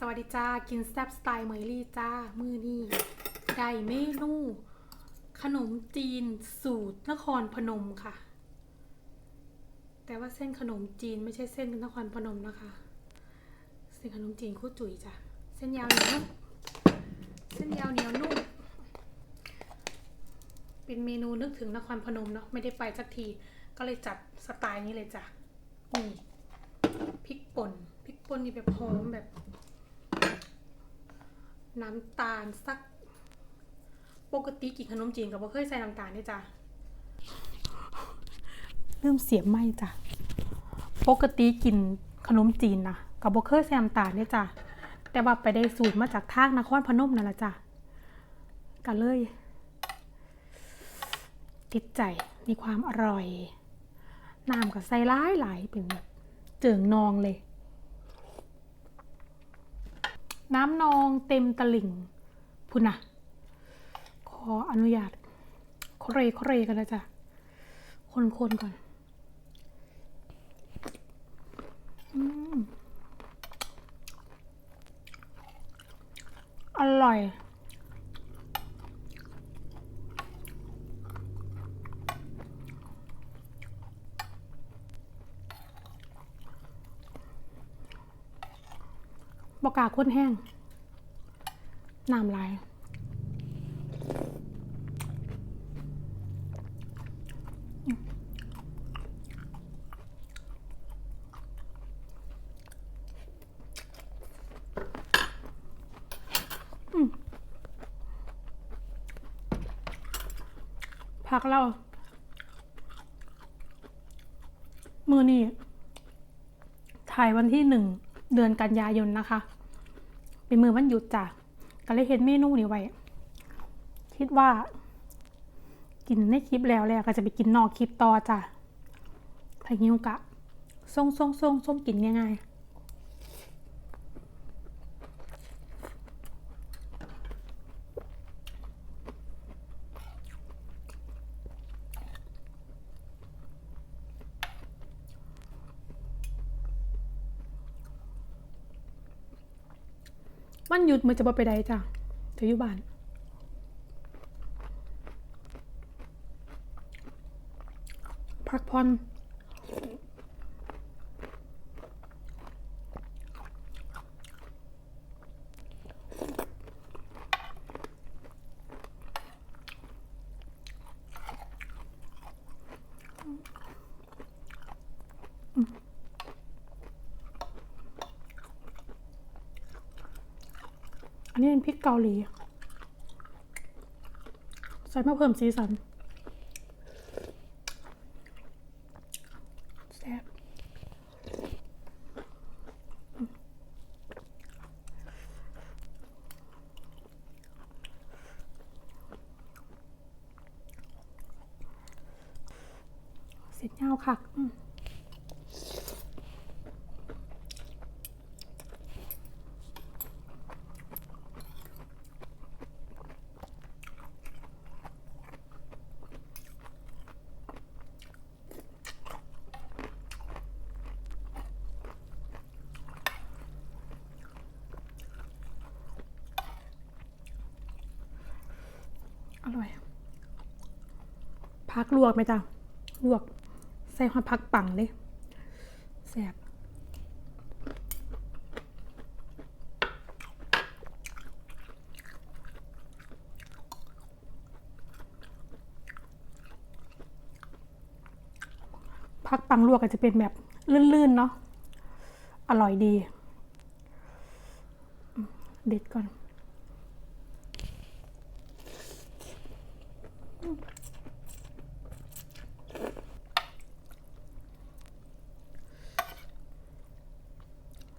สวัสดีจ้า กินแซ่บสไตล์เมยลี่จ้า มือนี่ได้เมนูขนมจีนสูตรนครพนมค่ะ แต่ว่าเส้นขนมจีนไม่ใช่เส้นนครพนมนะคะ เส้นขนมจีนคู่จุ๋ยจ้ะ เส้นยาวเหนียวนุ่มเส้นยาวเหนียวนุ่ม เป็นเมนูนึกถึงนครพนมเนาะ ไม่ได้ไปสักที ก็เลยจัดสไตล์นี้เลยจ้ะ นี่พริกป่น พริกป่นนี่แบบหอมแบบ น้ำตาลสัก ปกติกินขนมจีนกับบ่เคยใส่น้ำตาลนี่จ้ะเริ่มเสียบไหมจ้ะปกติกินขนมจีนนะกับบ่เคยใส่น้ำตาลนี่จ้ะแต่ว่าไปได้สูตรมาจากทางนครพนมนั่นแหละจ้ะกันเลย ติดใจมีความอร่อยน้ำกับใส่ร้ายหลายเป็นแบบเจิงนองเลย น้ำนองเต็มตลิ่งพุ่นนะขออนุญาตเครเครกันนะจ๊ะคนๆก่อนอืมอร่อย บกาข้นแห้ง น้ำลายอืมพักเรา มือนี่ถ่ายวันที่หนึ่งเดือนกันยายนนะคะ เป็นมือวันหยุดจ้ะก็เลยเห็นเมนูนี้ไว้ คิดว่า กินในคลิปแล้วแล้วก็จะไปกินนอกคลิปต่อจ้ะพายิวกะส่งส่งส่งส้มกินง่ายๆ วันหยุดมันจะบ่ไปใดจ้ะจะอยู่บ้านพักผ่อน อันนี้เป็นพริกเกาหลี ใส่มาเพิ่มสีสันแซ่บเสร็จเงาค่ะ อร่อย พักลวกไหมจ๊ะลวก ใส่ความพักปังเลยแซ่บพักปังลวกก็จจะเป็นแบบลื่นๆเนาะ อร่อยดี เด็ดก่อน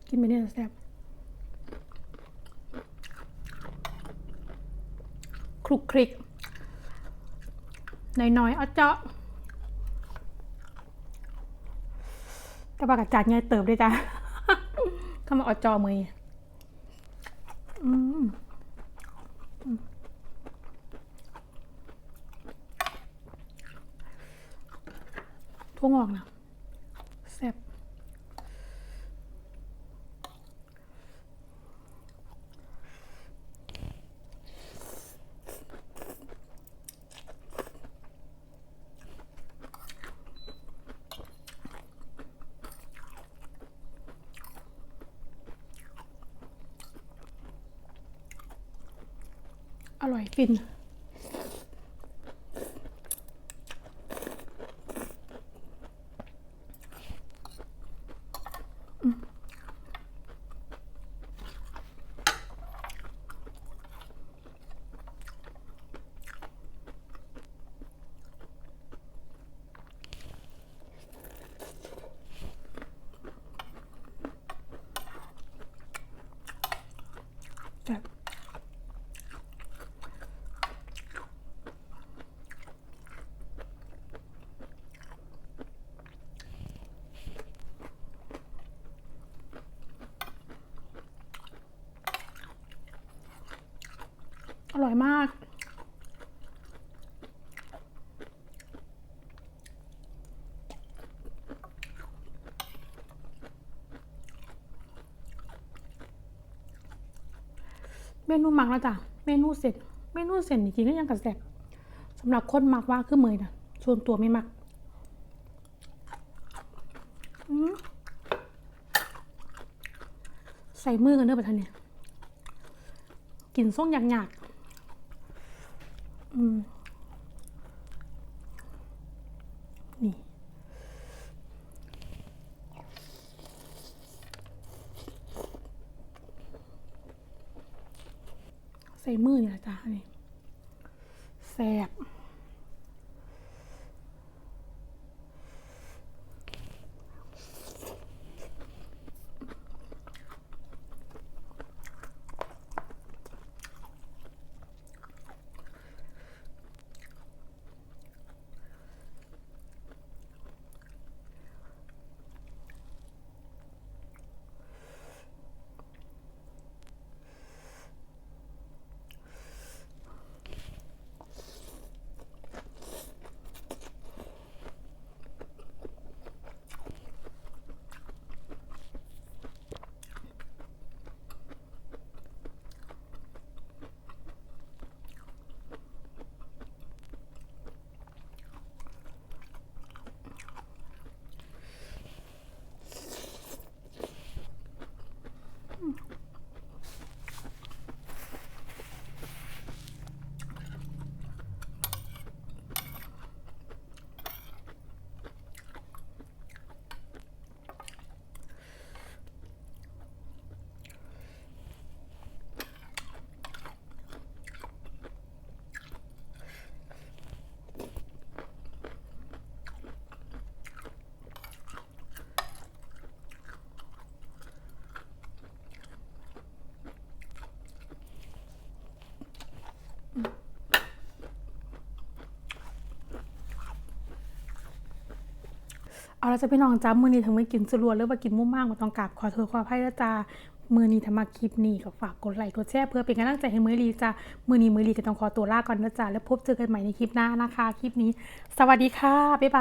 กินไปเนี่ยแซ่บคลุกคลิกน้อยๆเอาเจาะแต่ปากจัดไงเติบด้วยจ้ะเข้ามาเอาจอมืออืม ทั่วงอกนะแซ่บอร่อยฟิน อร่อยมาก เมนูหมักแล้วจ้ะ เมนูเสร็จ เมนูเสร็จนี่กินก็ยังกระแสบสำหรับคนหมักว่าคือเมยนะส่วนตัวไม่หมักใส่มือกันเด้อปะท่านเนี่ยกลิ่นส้มหยาก นี่ ใส่มือนี่แหละจ้ะนี่แสบ เอาละจะพี่น้องจ้ามือนี้ถึงไม่กินสรวนหรือว่ากินมุ่มมากมาต้องกราบขอโทษขออภัยนะจ้ามือนี้ถ้ามาคลิปนี้ก็ฝากกดไลค์กดแชร์เพื่อเป็นกำลังใจให้มือรีจ้ามือนี้มือรีก็ต้องขอตัวลาก่อนนะจ้าแล้วพบเจอกันใหม่ในคลิปหน้านะคะ คลิปนี้ สวัสดีค่ะบ๊ายบาย